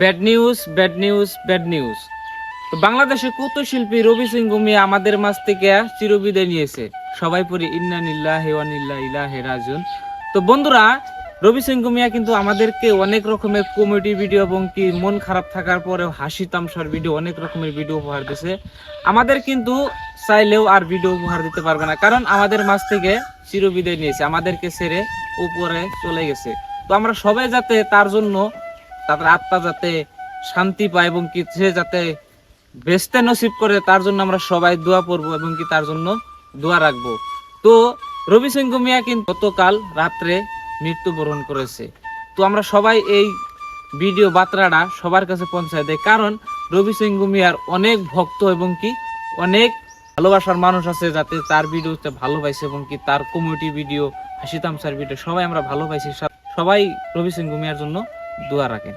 Bad news bad news bad news. তো বাংলাদেশের কত শিল্পী রবি সিং গুমিয়া আমাদের মাঝ থেকে চিরবিদায় নিয়েছে। সবাই পড়ি ইন্না নিল্লাহ হেওয়ানিল্লাহ ইলাহে রাজুন তো বন্ধুরা, রবি সিং গুমিয়া কিন্তু আমাদেরকে অনেক রকমের কমেডি ভিডিও এবং কি মন খারাপ থাকার পরেও হাসি তামসার ভিডিও, অনেক রকমের ভিডিও উপহার দিছে। আমাদের কিন্তু চাইলেও আর ভিডিও উপহার দিতে পারবে না, কারণ আমাদের মাঝ থেকে চিরবিদায় নিয়েছে, আমাদেরকে ছেড়ে উপরে চলে গেছে। তো আমরা সবাই যাতে তার জন্য তার আত্মা যাতে শান্তি পায় এবং কি সে যাতে বেস্তে নসিব করে, তার জন্য আমরা সবাই দোয়া করব এবং কি তার জন্য দোয়া রাখব। তো রবি সিং মিয়া কিন্তু গতকাল রাত্রে মৃত্যুবরণ করেছে। তো আমরা সবাই এই ভিডিও বার্তাটা সবার কাছে পৌঁছায় দেয় কারণ রবি সিং মিয়ার অনেক ভক্ত এবং কি অনেক ভালোবাসার মানুষ আছে যাতে তার ভিডিওতে ভালোবাসে এবং কি তার কমিউনিটি ভিডিও হাসি তামসার ভিডিও সবাই আমরা ভালোবাসি। সবাই রবি সিং মিয়ার জন্য দোয়া রাখেন।